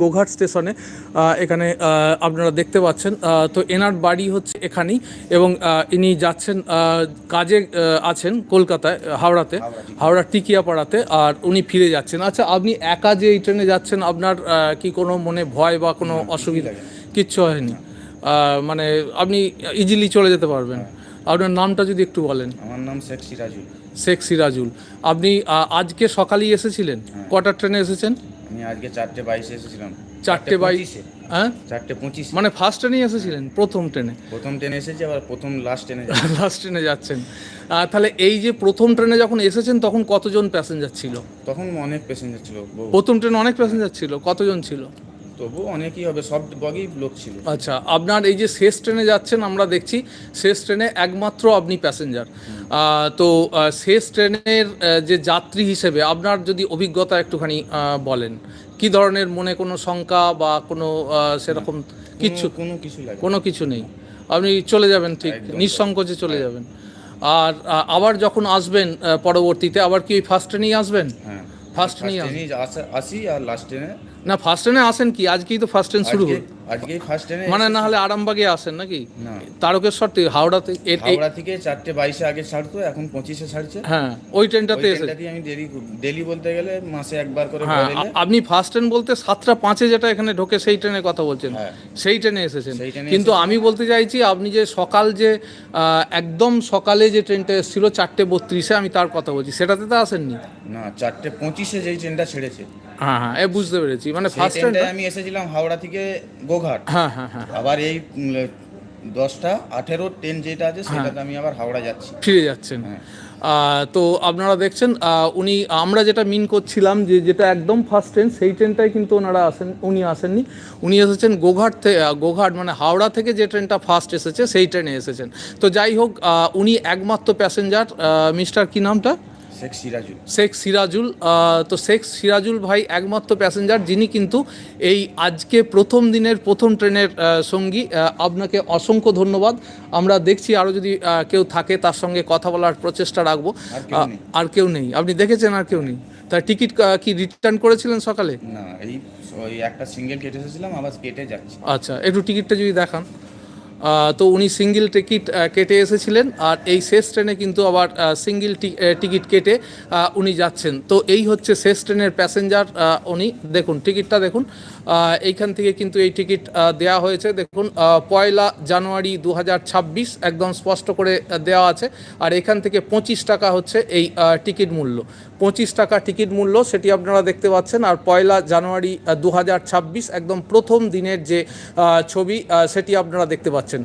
গোঘাট স্টেশনে এখানে আপনারা দেখতে পাচ্ছেন তো এনার বাড়ি হচ্ছে এখানেই এবং ইনি যাচ্ছেন কাজে আছেন কলকাতায় হাওড়াতে হাওড়া টিকিয়াপাড়াতে আর উনি ফিরে যাচ্ছেন। আচ্ছা আপনি একা যে এই ট্রেনে যাচ্ছেন আপনার কি কোনো মনে ভয় বা কোনো অসুবিধা? কিচ্ছু হয়নি। মানে আপনি ইজিলি চলে যেতে পারবেন। আপনার নামটা যদি একটু বলেন। আমার নাম শেখ সিরাজুল। শেখ সিরাজুল। আপনি আজকে সকালেই এসেছিলেন? কটার ট্রেনে এসেছেন? আমি আজকে চারটে বাইশে এসেছিলাম। চারটে বাইশ। হ্যাঁ? চারটে পঁচিশ। মানে ফার্স্ট ট্রেনেই এসেছিলেন? প্রথম ট্রেনে প্রথম ট্রেনে এসেছি আবার প্রথম লাস্ট ট্রেনে লাস্ট ট্রেনে যাচ্ছেন। আহ, তাহলে এই যে প্রথম ট্রেনে যখন এসেছেন তখন কতজন প্যাসেঞ্জার ছিল? তখন অনেক প্যাসেঞ্জার ছিল প্রথম ট্রেনে অনেক প্যাসেঞ্জার ছিল কতজন ছিল? তবু অনেকই হবে সব বগেই লোক ছিল। আচ্ছা আপনার এই যে শেষ ট্রেনে যাচ্ছেন আমরা দেখছি শেষ ট্রেনে একমাত্র আপনি প্যাসেঞ্জার তো শেষ ট্রেনের যে যাত্রী হিসেবে আপনার যদি অভিজ্ঞতা একটুখানি বলেন কি ধরনের মনে কোনো শঙ্কা বা কোনো সেরকম কিচ্ছু কোনো- কিছু কোনো কিছু নেই। আপনি চলে যাবেন ঠিক নিঃসংকোচে চলে যাবেন। আর আবার যখন আসবেন পরবর্তীতে আবার কি ওই ফার্স্ট ট্রেনেই আসবেন? হ্যাঁ। ফার্স্ট ট্রেনেই আসবেন। ট্রেনেই আসা- আর লাস্ট ট্রেনে না ফার্স্ট ট্রেনে আসেন কি? আজকেই তো ফার্স্ট ট্রেন শুরু। হলো আজকেই ফার্স্ট ট্রেনে মানে না হলে আরামবাগে আসেন নাকি? না। তারকেশ্বর থেকে এ- এই- হাওড়া থেকে চারটে বাইশে আগে ছাড়তো এখন পঁচিশে ছাড়ছে। হ্যাঁ ওই ট্রেনটাতে এসে আমি ডেলি ডেলি বলতে গেলে মাসে একবার করে হ্যাঁ আপনি ফার্স্ট ট্রেন বলতে সাতটা পাঁচে যেটা এখানে ঢোকে সেই ট্রেনের কথা বলছেন। হ্যাঁ। সেই ট্রেনে এসেছেন। কিন্তু আমি বলতে চাইছি আপনি যে সকাল যে একদম সকালে যে ট্রেনটা এসেছিল চারটে বত্রিশে আমি তার কথা বলছি। সেটাতে তো আসেননি? না চারটে পঁচিশে যেই ট্রেনটা ছেড়েছে। হ্যাঁ হ্যাঁ এ বুঝতে পেরেছি। মানে ফার্স্ট ট্রেনটা আমি এসেছিলাম হাওড়া থেকে গোঘাট। হ্যাঁ হ্যাঁ হ্যাঁ। আবার এই দশটা আঠেরো ট্রেন যেটা আছে সেটাতে আমি আবার হাওড়া যাচ্ছি। ফিরে যাচ্ছেন। তো আপনারা দেখছেন উনি আমরা যেটা মিন করছিলাম যে যেটা একদম ফার্স্ট ট্রেন সেই ট্রেনটাই কিন্তু ওনারা আসেন উনি আসেননি। উনি এসেছেন গোঘাট থেকে গোঘাট মানে হাওড়া থেকে যে ট্রেনটা ফার্স্ট এসেছে সেই ট্রেনে এসেছেন। তো যাই হোক উনি একমাত্র প্যাসেঞ্জার মিস্টার কি নামটা? শেখ সিরাজুল। শেখ সিরাজুল তো শেখ সিরাজুল ভাই একমাত্র প্যাসেঞ্জার যিনি কিন্তু এই আজকে প্রথম দিনের প্রথম ট্রেনের সঙ্গী। আপনাকে অসংখ্য ধন্যবাদ। আমরা দেখছি আরও যদি কেউ থাকে তার সঙ্গে কথা বলার প্রচেষ্টা রাখব। আর কেউ নেই। আপনি দেখেছেন আর কেউ নেই? তা টিকিট কি রিটার্ন করেছিলেন সকালে? না এই একটা সিঙ্গেল কেটে এসেছিলাম আবার কেটে যাচ্ছি। আচ্ছা একটু টিকিটটা যদি দেখান। তো উনি সিঙ্গেল টিকিট কেটে এসেছিলেন আর এই শেষ ট্রেনে কিন্তু আবার সিঙ্গেল টিকিট কেটে উনি যাচ্ছেন। তো এই হচ্ছে শেষ ট্রেনের প্যাসেঞ্জার উনি। দেখুন, টিকিটটা দেখুন। এইখান থেকে কিন্তু এই টিকিট দেওয়া হয়েছে। দেখুন পয়লা জানুয়ারি দু হাজার ছাব্বিশ একদম স্পষ্ট করে দেওয়া আছে। আর এখান থেকে পঁচিশ টাকা হচ্ছে এই টিকিট মূল্য। পঁচিশ টাকা টিকিট মূল্য সেটি আপনারা দেখতে পাচ্ছেন। আর পয়লা জানুয়ারি দু হাজার ছাব্বিশ একদম প্রথম দিনের যে ছবি সেটি আপনারা দেখতে পাচ্ছেন।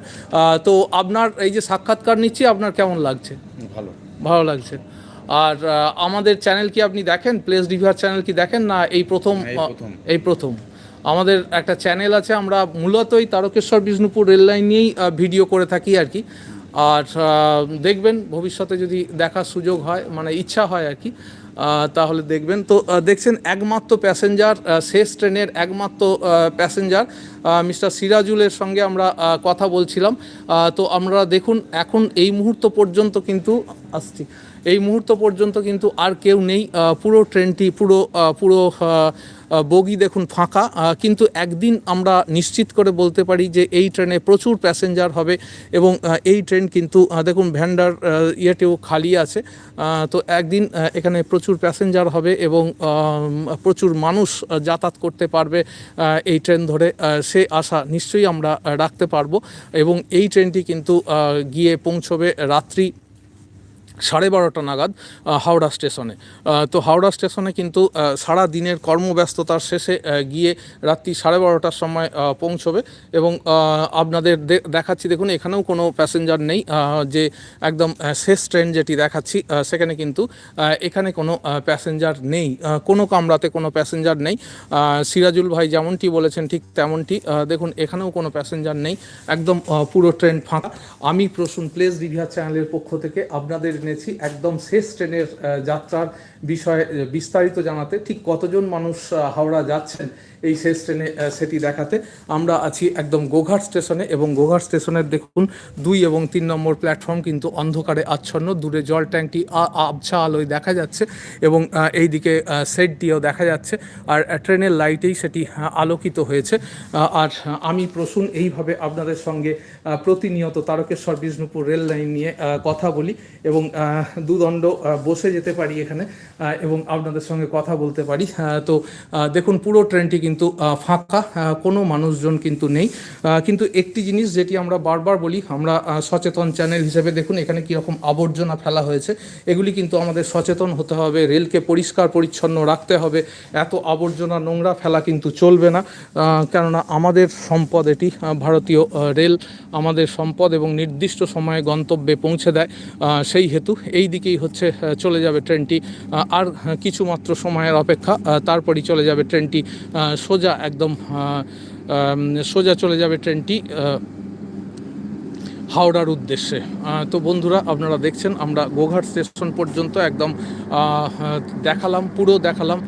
তো আপনার এই যে সাক্ষাৎকার নিচ্ছি আপনার কেমন লাগছে? ভালো। ভালো লাগছে। আর আমাদের চ্যানেল কি আপনি দেখেন? প্লেস ডিভিয়ার চ্যানেল কি দেখেন না এই প্রথম এই প্রথম। আমাদের একটা চ্যানেল আছে আমরা মূলতই তারকেশ্বর বিষ্ণুপুর রেল লাইন নিয়েই ভিডিও করে থাকি আর কি। আর দেখবেন ভবিষ্যতে যদি দেখার সুযোগ হয় মানে ইচ্ছা হয় আর কি তাহলে দেখবেন। তো দেখছেন একমাত্র প্যাসেঞ্জার শেষ ট্রেনের একমাত্র প্যাসেঞ্জার মিস্টার সিরাজুলের সঙ্গে আমরা কথা বলছিলাম। তো আমরা দেখুন, এখন এই মুহূর্ত পর্যন্ত কিন্তু আসছি। এই মুহূর্ত পর্যন্ত কিন্তু আর কেউ নেই পুরো ট্রেনটি, পুরো পুরো বগি দেখুন ফাঁকা কিন্তু একদিন আমরা নিশ্চিত করে বলতে পারি যে এই ট্রেনে প্রচুর প্যাসেঞ্জার হবে এবং এই ট্রেন কিন্তু দেখুন ভ্যান্ডার ইয়েটেও খালি আছে তো একদিন এখানে প্রচুর প্যাসেঞ্জার হবে এবং প্রচুর মানুষ যাতায়াত করতে পারবে এই ট্রেন ধরে সে আশা নিশ্চয়ই আমরা রাখতে পারব এবং এই ট্রেনটি কিন্তু গিয়ে পৌঁছবে রাত্রি সাড়ে বারোটা নাগাদ হাওড়া স্টেশনে। তো হাওড়া স্টেশনে কিন্তু সারা দিনের কর্মব্যস্ততার শেষে গিয়ে রাত্রি সাড়ে বারোটার সময় পৌঁছবে এবং আপনাদের দেখাচ্ছি, দেখুন, এখানেও কোনো প্যাসেঞ্জার নেই যে একদম শেষ ট্রেন যেটি দেখাচ্ছি সেখানে কিন্তু এখানে কোনো প্যাসেঞ্জার নেই কোনো কামরাতে কোনো প্যাসেঞ্জার নেই সিরাজুল ভাই যেমনটি বলেছেন, ঠিক তেমনটি দেখুন, এখানেও কোনো প্যাসেঞ্জার নেই, একদম পুরো ট্রেন ফাঁকা। আমি প্রসূন প্লেস রিভিয়ার চ্যানেলের পক্ষ থেকে আপনাদের এনেছি একদম শেষ ট্রেনের যাত্রার বিষয়ে বিস্তারিত জানাতে ঠিক কতজন মানুষ হাওড়া যাচ্ছেন এই শেষ ট্রেনে সেটি দেখাতে। আমরা আছি একদম গোঘাট স্টেশনে এবং গোঘাট স্টেশনের দেখুন দুই এবং তিন নম্বর প্ল্যাটফর্ম কিন্তু অন্ধকারে আচ্ছন্ন দূরে জল ট্যাঙ্কটি আবছা আলোয় দেখা যাচ্ছে এবং আহ, এইদিকে সেটটিও দেখা যাচ্ছে। আর ট্রেনের লাইটেই সেটি আলোকিত হয়েছে। আর আমি প্রসূন এইভাবে আপনাদের সঙ্গে প্রতিনিয়ত তারকেশ্বর বিষ্ণুপুর রেল লাইন নিয়ে কথা বলি এবং দুদণ্ড বসে যেতে পারি এখানে এবং আপনাদের সঙ্গে কথা বলতে পারি। তো দেখুন পুরো ট্রেনটি কিন্তু আহ, ফাঁকা কোনো মানুষজন কিন্তু নেই। কিন্তু একটি জিনিস যেটি আমরা বারবার বলি আমরা সচেতন চ্যানেল হিসেবে দেখুন এখানে কীরকম আবর্জনা ফেলা হয়েছে। এগুলি কিন্তু আমাদের সচেতন হতে হবে রেলকে পরিষ্কার পরিচ্ছন্ন রাখতে হবে। এত আবর্জনা নোংরা ফেলা কিন্তু চলবে না। কেননা আমাদের সম্পদ এটি ভারতীয় রেল আমাদের সম্পদ এবং নির্দিষ্ট সময়ে গন্তব্যে পৌঁছে দেয়। সেই হেতু এই দিকেই হচ্ছে চলে যাবে ট্রেনটি। আর আহ, কিছু মাত্র সময়ের অপেক্ষা তারপরই চলে যাবে ট্রেনটি। সোজা একদম সোজা চলে যাবে ট্রেনটি হাওড়ার উদ্দেশ্যে। তো বন্ধুরা, আপনারা দেখছেন, আমরা গোঘাট স্টেশন পর্যন্ত একদম দেখালাম, পুরো দেখালাম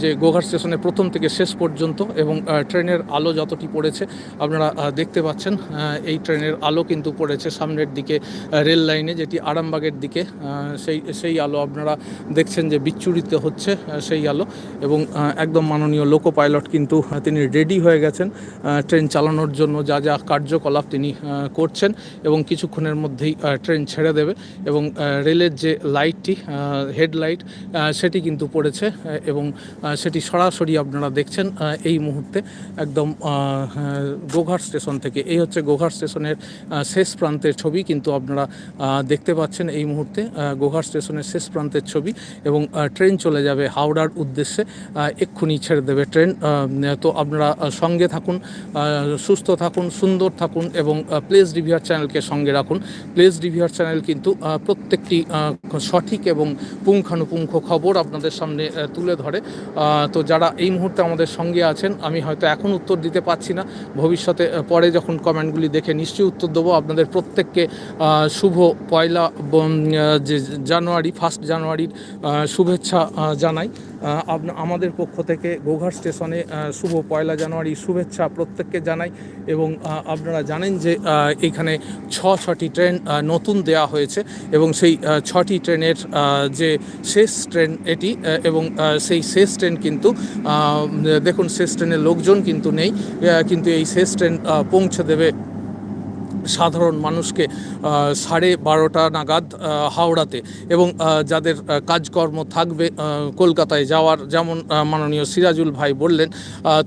যে গোঘাট স্টেশনে প্রথম থেকে শেষ পর্যন্ত এবং ট্রেনের আলো যতটি পড়েছে, আপনারা দেখতে পাচ্ছেন এই ট্রেনের আলো কিন্তু পড়েছে সামনের দিকে রেল লাইনে, যেটি আরামবাগের দিকে সেই সেই আলো আপনারা দেখছেন যে বিচ্ছুরিত হচ্ছে সেই আলো এবং একদম মাননীয় লোকো পাইলট কিন্তু তিনি রেডি হয়ে গেছেন ট্রেন চালানোর জন্য যা যা কার্যকলাপ তিনি করছেন। এবং কিছুক্ষণের মধ্যেই ট্রেন ছেড়ে দেবে এবং রেলের যে লাইটটি হেডলাইট সেটি কিন্তু পড়েছে এবং সেটি সরাসরি আপনারা দেখছেন এই মুহূর্তে একদম গোঘাট স্টেশন থেকে। এই হচ্ছে গোঘাট স্টেশনের শেষ প্রান্তের ছবি কিন্তু আপনারা দেখতে পাচ্ছেন এই মুহূর্তে গোঘাট স্টেশনের শেষ প্রান্তের ছবি এবং ট্রেন চলে যাবে হাওড়ার উদ্দেশ্যে এক্ষুনি ছেড়ে দেবে ট্রেন তো আপনারা সঙ্গে থাকুন সুস্থ থাকুন, সুন্দর থাকুন এবং প্লেস রিভিউয়ার চ্যানেলকে সঙ্গে রাখুন। প্লেস রিভিউয়ার চ্যানেল কিন্তু প্রত্যেকটি সঠিক এবং পুঙ্খানুপুঙ্খ খবর আপনাদের সামনে তুলে ধরে। তো যারা এই মুহূর্তে আমাদের সঙ্গে আছেন, আমি হয়তো এখন উত্তর দিতে পারছি না। ভবিষ্যতে পরে যখন কমেন্টগুলি দেখে নিশ্চয়ই উত্তর দেবো। আপনাদের প্রত্যেককে শুভ পয়লা যে জানুয়ারি ফার্স্ট জানুয়ারির শুভেচ্ছা জানাই। আমাদের পক্ষ থেকে গোঘাট স্টেশনে শুভ পয়লা জানুয়ারি শুভেচ্ছা প্রত্যেককে জানাই এবং আপনারা জানেন যে এখানে ছ ছটি ট্রেন নতুন দেয়া হয়েছে এবং সেই ছটি ট্রেনের যে শেষ ট্রেন এটি এবং সেই শেষ ট্রেন কিন্তু দেখুন শেষ ট্রেনের লোকজন কিন্তু নেই কিন্তু এই শেষ ট্রেন পৌঁছে দেবে সাধারণ মানুষকে সাড়ে বারোটা নাগাদ হাওড়াতে এবং যাদের কাজকর্ম থাকবে কলকাতায় যাওয়ার যেমন মাননীয় সিরাজুল ভাই বললেন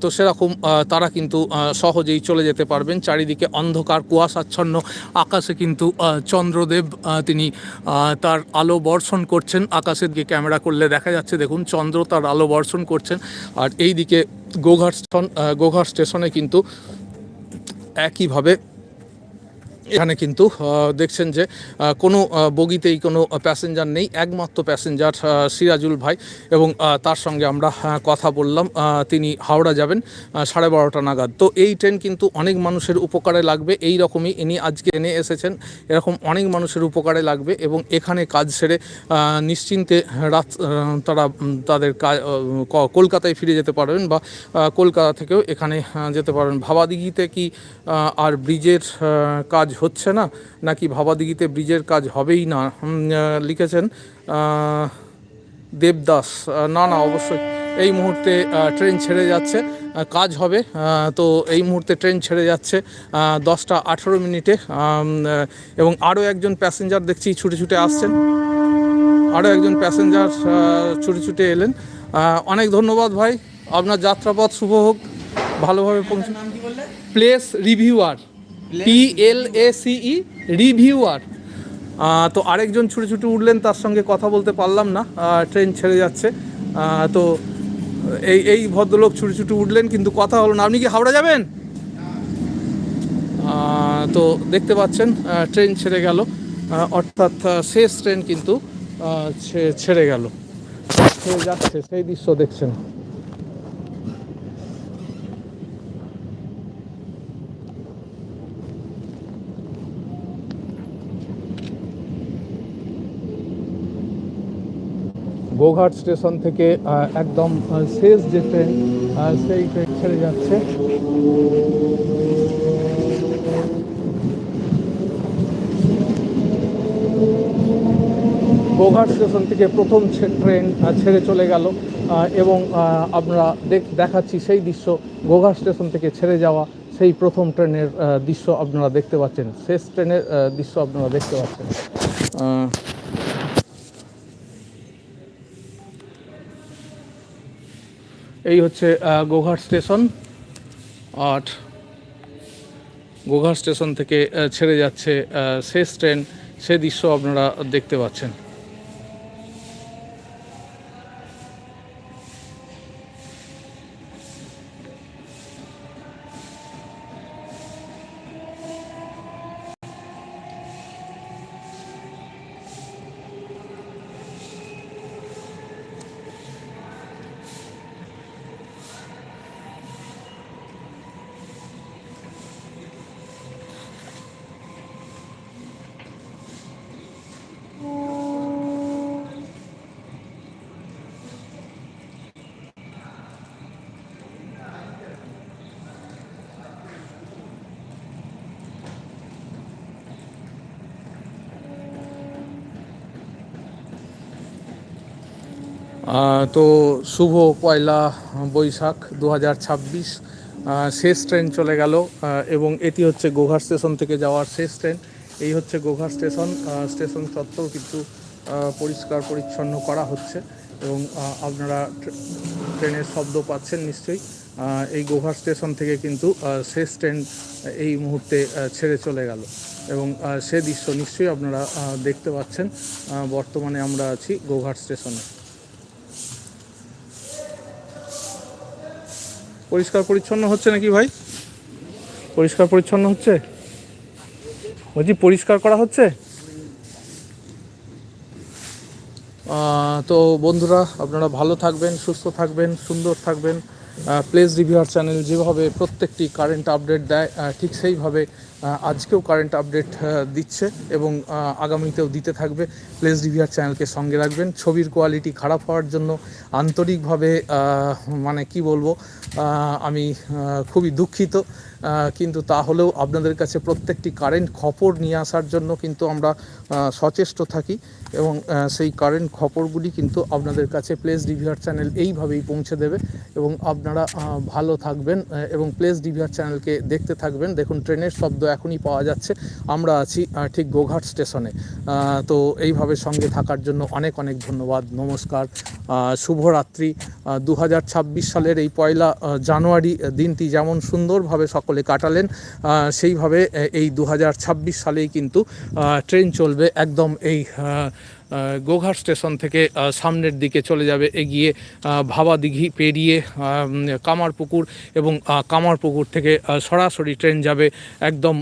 তো সেরকম তারা কিন্তু সহজেই চলে যেতে পারবেন। চারিদিকে অন্ধকার, কুয়াশাচ্ছন্ন আকাশে কিন্তু চন্দ্রদেব তিনি তার আলো বর্ষণ করছেন। আকাশের দিকে ক্যামেরা করলে দেখা যাচ্ছে, দেখুন চন্দ্র তার আলো বর্ষণ করছেন। আর এই দিকে গোঘাট গোঘাট স্টেশনে কিন্তু একইভাবে এখানে কিন্তু দেখছেন যে কোনো বগিতেই কোনো প্যাসেঞ্জার নেই, একমাত্র প্যাসেঞ্জার সিরাজুল ভাই এবং তার সঙ্গে আমরা কথা বললাম তিনি হাওড়া যাবেন সাড়ে বারোটা নাগাদ। তো এই ট্রেন কিন্তু অনেক মানুষের উপকারে লাগবে, এই রকমই ইনি আজকে এনে এসেছেন, এরকম অনেক মানুষের উপকারে লাগবে এবং এখানে কাজ সেরে নিশ্চিন্তে রাত তারা তাদের কলকাতায় ফিরে যেতে পারবেন বা কলকাতা থেকেও এখানে যেতে পারবেন। ভাবাদিঘিতে কি আর ব্রিজের কাজ হচ্ছে না নাকি ভাবাদিঘিতে ব্রিজের কাজ হবেই না? লিখেছেন দেবদাস। না না অবশ্যই এই মুহূর্তে ট্রেন ছেড়ে যাচ্ছে কাজ হবে তো এই মুহূর্তে ট্রেন ছেড়ে যাচ্ছে দশটা আঠেরো মিনিটে এবং আরও একজন প্যাসেঞ্জার দেখছি ছুটে ছুটে আসছেন। আরও একজন প্যাসেঞ্জার ছুটে ছুটে এলেন। অনেক ধন্যবাদ ভাই আপনার যাত্রাপথ শুভ হোক ভালোভাবে পৌঁছে place reviewer. P L A reviewer তো আরেকজন ছুটে ছুটে উঠলেন, তার সঙ্গে কথা বলতে পারলাম না। ট্রেন ছেড়ে যাচ্ছে। তো এই এই ভদ্রলোক ছুটে ছুটে উঠলেন, কিন্তু কথা হলো না। আপনি কি হাওড়া যাবেন? তো দেখতে পাচ্ছেন ট্রেন ছেড়ে গেল। অর্থাৎ শেষ ট্রেন কিন্তু ছেড়ে গেল। যাচ্ছে, সেই দৃশ্য দেখছেন। গোঘাট স্টেশন থেকে একদম শেষ যে ট্রেন সেই ট্রেন ছেড়ে যাচ্ছে। গোঘাট স্টেশন থেকে প্রথম ট্রেন ছেড়ে চলে গেল এবং আমরা দেখ- দেখাচ্ছি সেই দৃশ্য, গোঘাট স্টেশন থেকে ছেড়ে যাওয়া সেই প্রথম ট্রেনের দৃশ্য আপনারা দেখতে পাচ্ছেন। শেষ ট্রেনের দৃশ্য আপনারা দেখতে পাচ্ছেন। এই হচ্ছে গোঘাট স্টেশন। আট, গোঘাট স্টেশন থেকে ছেড়ে যাচ্ছে শেষ ট্রেন। সে দৃশ্য আপনারা দেখতে পাচ্ছেন। তো শুভ পয়লা বৈশাখ দু হাজার ছাব্বিশ শেষ ট্রেন চলে গেল এবং এটি হচ্ছে গোঘাট স্টেশন থেকে যাওয়ার শেষ ট্রেন। এই হচ্ছে গোঘাট স্টেশন স্টেশন চত্বর কিন্তু পরিষ্কার পরিচ্ছন্ন করা হচ্ছে, এবং আপনারা ট্রেনের শব্দ পাচ্ছেন নিশ্চয়ই। এই গোঘাট স্টেশন থেকে কিন্তু শেষ ট্রেন এই মুহূর্তে ছেড়ে চলে গেল, এবং সে দৃশ্য নিশ্চয়ই আপনারা দেখতে পাচ্ছেন। বর্তমানে আমরা আছি গোঘাট স্টেশনে। পরিষ্কার পরিচ্ছন্ন হচ্ছে নাকি ভাই? পরিষ্কার পরিচ্ছন্ন হচ্ছে? বলছি, পরিষ্কার করা হচ্ছে? তো বন্ধুরা, আপনারা ভালো থাকবেন, সুস্থ থাকবেন, সুন্দর থাকবেন। প্লেস রিভিউয়ার চ্যানেল যেভাবে প্রত্যেকটি কারেন্ট আপডেট দেয় ঠিক সেইভাবে আজকেও কারেন্ট আপডেট দিচ্ছে এবং আগামীতেও দিতে থাকবে। প্লেস ডিভিয়ার চ্যানেলকে সঙ্গে রাখবেন। ছবির কোয়ালিটি খারাপ হওয়ার জন্য আন্তরিকভাবে মানে কি বলব আমি খুবই দুঃখিত। কিন্তু তাহলেও আপনাদের কাছে প্রত্যেকটি কারেন্ট খবর নিয়ে আসার জন্য কিন্তু আমরা সচেষ্ট থাকি। এবং সেই কারেন্ট খবরগুলি কিন্তু আপনাদের কাছে প্লেস ডিভিআর চ্যানেল এইভাবেই পৌঁছে দেবে এবং আপনারা ভালো থাকবেন এবং প্লেস ডিভিআর চ্যানেলকে দেখতে থাকবেন। দেখুন, ট্রেনের শব্দ এখনই পাওয়া যাচ্ছে। আমরা আছি ঠিক গোঘাট স্টেশনে। তো এইভাবে সঙ্গে থাকার জন্য অনেক অনেক ধন্যবাদ। নমস্কার। শুভরাত্রি। দু হাজার ছাব্বিশ সালের এই পয়লা জানুয়ারি দিনটি যেমন সুন্দরভাবে সকলে কাটালেন সেইভাবে এই দু হাজার ছাব্বিশ সালেই কিন্তু ট্রেন চলবে একদম এই গোঘাট স্টেশন থেকে সামনের দিকে চলে যাবে, এগিয়ে ভাবা দিঘি, পেরিয়ে কামারপুকুর এবং কামারপুকুর থেকে সরাসরি ট্রেন যাবে একদম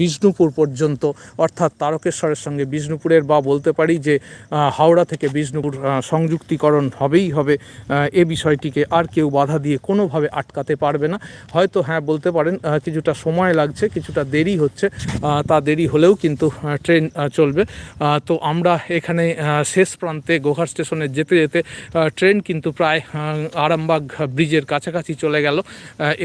বিষ্ণুপুর পর্যন্ত। অর্থাৎ তারকেশ্বরের সঙ্গে বিষ্ণুপুরের বা বলতে পারি যে হাওড়া থেকে বিষ্ণুপুর সংযুক্তিকরণ হবেই হবে এ বিষয়টিকে আর কেউ বাধা দিয়ে কোনোভাবে আটকাতে পারবে না। হয়তো হ্যাঁ বলতে পারেন কিছুটা সময় লাগছে, কিছুটা দেরি হচ্ছে তা দেরি হলেও কিন্তু ট্রেন চলবে। তো আমরা এখানে আহ, শেষ প্রান্তে গোঘাট স্টেশনে যেতে যেতে ট্রেন কিন্তু প্রায় আরামবাগ ব্রিজের কাছাকাছি চলে গেল।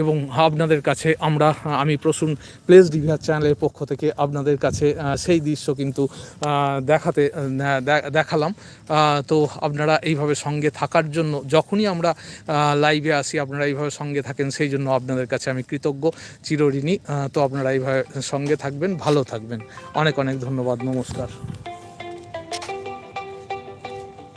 এবং আপনাদের কাছে আমরা আমি প্রসূন প্লেস ডিভিআর চ্যানেলের পক্ষ থেকে আপনাদের কাছে সেই দৃশ্য কিন্তু দেখাতে দেখালাম। তো আপনারা এইভাবে সঙ্গে থাকার জন্য যখনই আমরা লাইভে আসি আপনারা এইভাবে সঙ্গে থাকেন সেই জন্য আপনাদের কাছে আমি কৃতজ্ঞ চিরঋণী। তো আপনারা এইভাবে সঙ্গে থাকবেন ভালো থাকবেন। অনেক অনেক ধন্যবাদ নমস্কার।